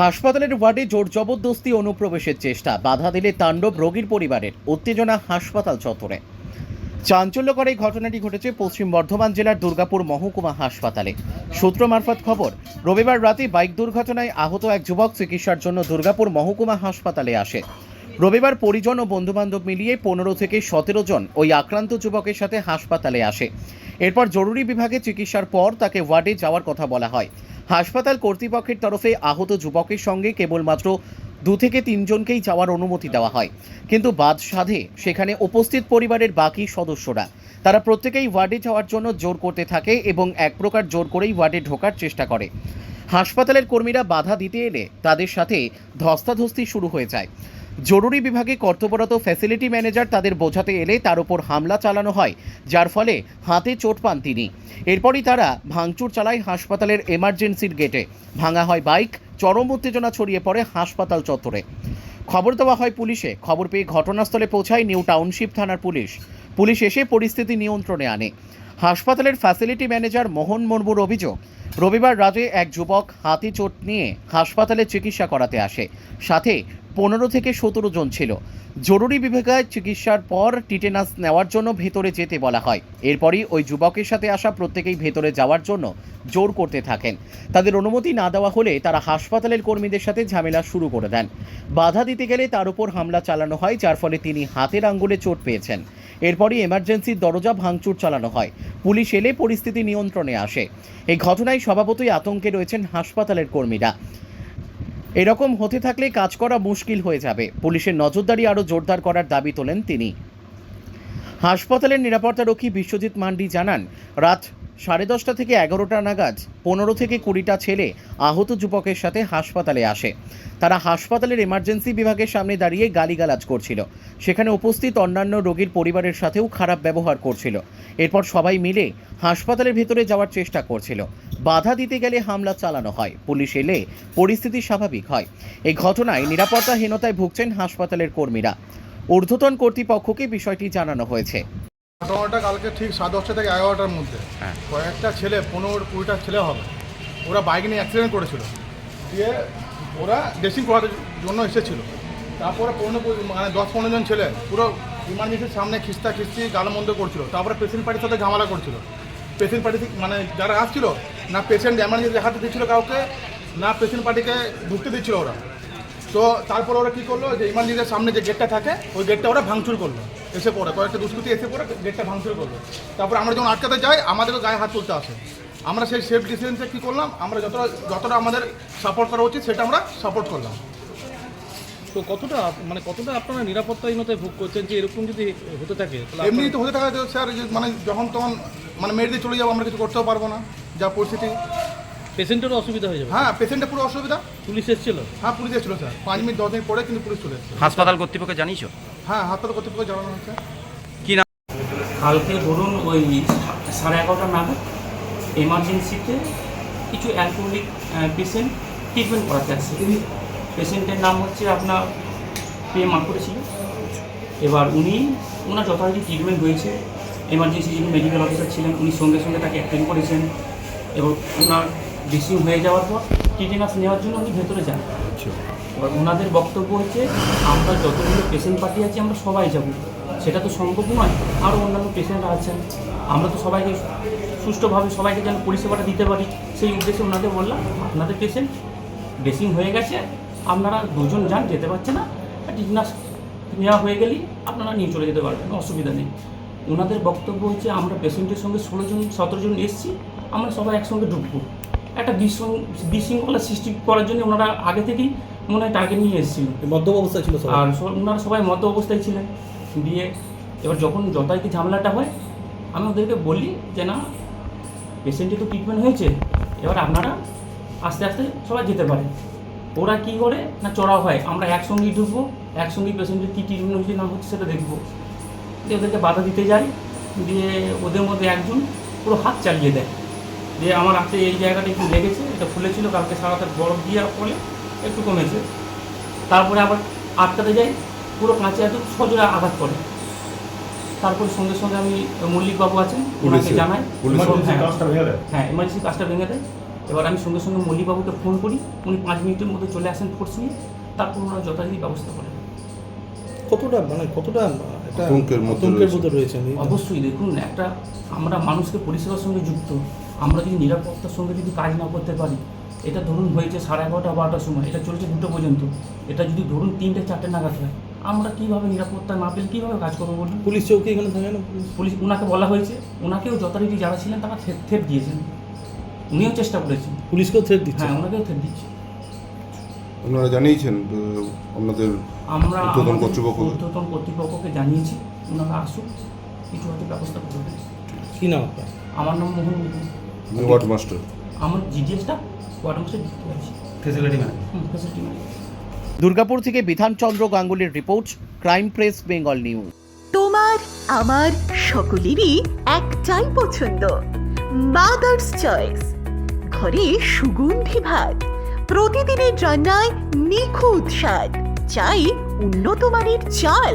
হাসপাতালের ওয়ার্ডে জোর জবরদস্তি অনুপ্রবেশের চেষ্টা। বাধা দিলে তাণ্ডব রোগীর পরিবারের উত্তেজনা হাসপাতাল চত্বরে। চাঞ্চল্যকর এই ঘটনাটি ঘটেছে পশ্চিম বর্ধমান জেলার দুর্গাপুর মহকুমা হাসপাতালে। সূত্র মারফত খবর, রবিবার রাতে বাইক দুর্ঘটনায় আহত এক যুবক চিকিৎসার জন্য দুর্গাপুর মহকুমা হাসপাতালে আসে। রবিবার পরিজন ও বন্ধুবান্ধব মিলিয়ে পনেরো থেকে সতেরো জন ওই আক্রান্ত যুবকের সাথে হাসপাতালে আসে। এরপর জরুরি বিভাগে চিকিৎসার পর তাকে ওয়ার্ডে যাওয়ার কথা বলা হয়। হাসপাতাল কর্তৃপক্ষের তরফে আহত যুবকের সঙ্গে কেবলমাত্র দু থেকে তিনজনকেই যাওয়ার অনুমতি দেওয়া হয়। কিন্তু বাদ সাধে সেখানে উপস্থিত পরিবারের বাকি সদস্যরা। তারা প্রত্যেকেই ওয়ার্ডে যাওয়ার জন্য জোর করতে থাকে এবং এক প্রকার জোর করেই ওয়ার্ডে ঢোকার চেষ্টা করে। হাসপাতালের কর্মীরা বাধা দিতে এলে তাদের সাথে ধস্তাধস্তি শুরু হয়ে যায়। জরুরি বিভাগে কর্তব্যরত ফ্যাসিলিটি ম্যানেজার তাদের বোঝাতে এলে তার উপর হামলা চালানো হয়, যার ফলে হাতে চোট পান তিনি। এরপরই তারা ভাঙচুর চালায় হাসপাতালের এমার্জেন্সির গেটে ভাঙা হয় বাইক চরম উত্তেজনা ছড়িয়ে পড়ে হাসপাতাল চত্বরে। খবর দেওয়া হয় পুলিশে। খবর পেয়ে ঘটনাস্থলে পৌঁছায় নিউ টাউনশিপ থানার পুলিশ। পুলিশ এসে পরিস্থিতি নিয়ন্ত্রণে আনে। হাসপাতালের ফ্যাসিলিটি ম্যানেজার মোহন মুর্মুর অভিযোগ, রবিবার রাতে এক যুবক হাতি চোট নিয়ে হাসপাতালে চিকিৎসা করাতে আসে। সাথে পনেরো থেকে সতেরো জন ছিল। জরুরি বিভাগে চিকিৎসার পর টিটেনাস নেওয়ার জন্য ভেতরে যেতে বলা হয়। এরপরই ওই যুবকের সাথে আসা প্রত্যেকেই ভেতরে যাওয়ার জন্য জোর করতে থাকেন। তাদের অনুমতি না দেওয়া হলে তারা হাসপাতালের কর্মীদের সাথে ঝামেলা শুরু করে দেন। বাধা দিতে গেলে তার উপর হামলা চালানো হয়, যার ফলে তিনি হাতের আঙ্গুলে চোট পেয়েছেন। এরপরই এমার্জেন্সির দরজা ভাঙচুর চালানো হয়। পুলিশ এলে পরিস্থিতি নিয়ন্ত্রণে আসে। এই ঘটনায় স্বভাবতই আতঙ্কে রয়েছেন হাসপাতালের কর্মীরা। এরকম হতে থাকলে কাজ করা মুশকিল হয়ে যাবে। পুলিশের নজরদারি আরও জোরদার করার দাবি তোলেন তিনি। হাসপাতালের নিরাপত্তারক্ষী বিশ্বজিৎ মান্ডি জানান, রাত সাড়ে দশটা থেকে এগারোটা নাগাদ পনেরো থেকে কুড়িটা ছেলে আহত যুবকের সাথে হাসপাতালে আসে। তারা হাসপাতালের এমার্জেন্সি বিভাগের সামনে দাঁড়িয়ে গালিগালাজ করছিল। সেখানে উপস্থিত অন্যান্য রোগীর পরিবারের সাথেও খারাপ ব্যবহার করছিল। এরপর সবাই মিলে হাসপাতালের ভেতরে যাওয়ার চেষ্টা করছিল। বাধা দিতে গেলে হামলা চালানো হয়। পুলিশ এলে পরিস্থিতি স্বাভাবিক হয়। এই ঘটনায় নিরাপত্তাহীনতায় ভুগছেন হাসপাতালের কর্মীরা। ঊর্ধ্বতন কর্তৃপক্ষকে বিষয়টি জানানো হয়েছে। ঘটনাটা কালকে ঠিক সাড়ে দশটা থেকে এগারোটার মধ্যে। হ্যাঁ। কয়েকটা ছেলে পনেরো কুড়িটা ছেলে হবে। ওরা বাইক নিয়ে অ্যাক্সিডেন্ট করেছিল। দিয়ে ওরা ড্রেসিং করার জন্য এসেছিল। তারপরে পনেরো মানে দশ পনেরো জন ছেলে পুরো ইমার্জেন্সির সামনে খিস্তা খিস্তি গালমন্দ করছিল। তারপরে পেশেন্ট পার্টির সাথে ঝামেলা করছিল। পেশেন্ট পার্টি মানে যারা আসছিল না পেশেন্ট এমার্জেন্সি দেখাতে দিচ্ছিল কাউকে না পেশেন্ট পার্টিকে ঢুকতে দিচ্ছিল ওরা। তো তারপর ওরা কী করল যে ইমার্জেন্সির সামনে যে গেটটা থাকে ওই গেটটা ওরা ভাঙচুর করল। এসে পড়ে কয়েকটা দুষ্কৃতি এসে পড়ে গেটটা ভাঙচুর করল। তারপর আমরা যখন আটকাতে যাই আমাদেরও গায়ে হাত তুলতে আসে। আমরা সেই সেফ ডিসিশনসে কী করলাম? আমরা যতটা যতটা আমাদের সাপোর্ট করা উচিত সেটা আমরা সাপোর্ট করলাম। তো কতটা মানে কতটা আপনারা নিরাপত্তাহীনতায় ভোগ করছেন যে এরকম যদি হতে থাকে তাহলে এমনি তো হতে থাকে স্যার মানে যখন তখন মানে মেরে দিয়ে চলে যাব আমরা কিছু করতেও পারব না যা পরিস্থিতি। পেশেন্টেরও অসুবিধা হয়ে যাবে। হ্যাঁ পেশেন্টের পুরো অসুবিধা। পুলিশ এসেছিল? হ্যাঁ পুলিশ এসেছিল স্যার পাঁচ মিনিট দশ মিনিট পরে কিন্তু পুলিশ চলে এসেছে। হাসপাতাল কর্তৃপক্ষকে জানিয়েছো? হ্যাঁ হাসপাতাল কর্তৃপক্ষ জানানো হচ্ছে কালকে ধরুন ওই সাড়ে এগারোটা নাগাদ এমার্জেন্সিতে কিছু অ্যালকোহলিক পেশেন্ট ট্রিটমেন্ট করাতে আসছে পেশেন্টের নাম হচ্ছে আপনার পে মাকুড়ে ছিল। এবার উনি ওনার যথারীতি ট্রিটমেন্ট হয়েছে এমার্জেন্সি যিনি মেডিকেল অফিসার ছিলেন উনি সঙ্গে সঙ্গে তাকে অ্যাটেন্ড করেছেন। এবং ওনার ড্রেসিং হয়ে যাওয়ার পর টিটেনাস নেওয়ার জন্য উনি ভেতরে যান। এবার ওনাদের বক্তব্য হচ্ছে, আমরা যতগুলো পেশেন্ট পার্টি আছি, আমরা সবাই যাব। সেটা তো সম্ভব নয়, আরও অন্যান্য পেশেন্টরা আছেন। আমরা তো সবাইকে সুষ্ঠুভাবে সবাইকে যেন পরিষেবাটা দিতে পারি, সেই উদ্দেশ্যে ওনাদের বললাম, আপনাদের পেশেন্ট ড্রেসিং হয়ে গেছে, আপনারা দুজন যান, যেতে পারছে না টিটনাস নেওয়া হয়ে গেলেই আপনারা নিয়ে চলে যেতে পারবেন, অসুবিধা নেই। ওনাদের বক্তব্য হচ্ছে, আমরা পেশেন্টের সঙ্গে ষোলো জন, সতেরো জন এসেছি, আমরা সবাই একসঙ্গে ঢুকবো। একটা বিশৃঙ্খ- বিশৃঙ্খলা সৃষ্টি করার জন্য ওনারা আগে থেকেই মনে হয় টার্গেট নিয়ে এসেছিলেন মদ্যপ অবস্থা ছিল আর ওনারা সবাই মধ্য অবস্থায় ছিলেন। দিয়ে এবার যখন যথারীতি ঝামেলাটা হয় আমি ওদেরকে বলি যে না পেশেন্টের তো ট্রিটমেন্ট হয়েছে। এবার আপনারা আস্তে আস্তে সবাই যেতে পারে। ওরা কি করে? না চড়া হয়। আমরা একসঙ্গেই ঢুকবো একসঙ্গেই পেশেন্টের কী ট্রিটমেন্ট হচ্ছে না হচ্ছে সেটা দেখব। দিয়ে ওদেরকে বাধা দিতে যাই। দিয়ে ওদের মধ্যে একজন পুরো হাত চালিয়ে দেয়। দিয়ে আমার হাতে এই জায়গাটা একটু লেগেছে এটা ফুলেছিল কালকে সারাতে বরফ দেওয়ার ফলে একটু কমেছে। তারপরে আবার আটকাতে যাই পুরো কাঁচে এত সজোরে আঘাত করে। তারপর সঙ্গে সঙ্গে আমি মল্লিকবাবু আছেন ওনাকে জানাই। হ্যাঁ। হ্যাঁ এমার্জেন্সি কাজটা ভেঙে দেয়। এবার আমি সঙ্গে সঙ্গে মল্লিকবাবুকে ফোন করি উনি পাঁচ মিনিটের মধ্যে চলে আসেন ফোর্স নিয়ে তারপর ওনারা যথারীতি ব্যবস্থা করেন কতটা মানে কতটা আতঙ্কের মধ্যে রয়েছে। অবশ্যই দেখুন একটা আমরা মানুষকে পরিষেবার সঙ্গে যুক্ত। আমরা যদি নিরাপত্তার সঙ্গে যদি কাজ না করতে পারি এটা ধরুন হয়েছে সাড়ে এগারোটা বারোটার সময় এটা চলছে দুটো পর্যন্ত। এটা যদি ধরুন তিনটে চারটে নাগাদ হয় আমরা কীভাবে নিরাপত্তা না পেলে কীভাবে কাজ করব বলুন? পুলিশ চৌকি এখানে থাকে না? পুলিশ ওনাকে বলা হয়েছে ওনাকেও যথারীতি যারা ছিলেন তারা থেপ থেপ দিয়েছেন। উনিও চেষ্টা করেছেন। পুলিশকেও থেপ দিচ্ছে? হ্যাঁ ওনাকেও থেপ দিচ্ছে। আপনারা জানিয়েছেন আপনাদের আমরা ঊর্ধ্বতন আমাদের কর্তৃপক্ষকে? ঊর্ধ্বতন কর্তৃপক্ষকে জানিয়েছি ওনারা আসুক কিছু হয়তো ব্যবস্থা করবে কি নাম আপনার? আমার নাম মোহন। Ward master. আমার জিডিএসটা ওয়ার্ড মাসে যুক্ত আছে facility manager hmm facility manager Durgapur থেকে Bidhanchandra গাঙ্গুলির report crime press Bengal news তোমার আমার সকলেরই একটাই পছন্দ। মাদার্স চয়েস ঘরে সুগন্ধি ভাত। প্রতিদিনের রান্নায় নিখুঁত স্বাদ। চাই উন্নত মানের চাল।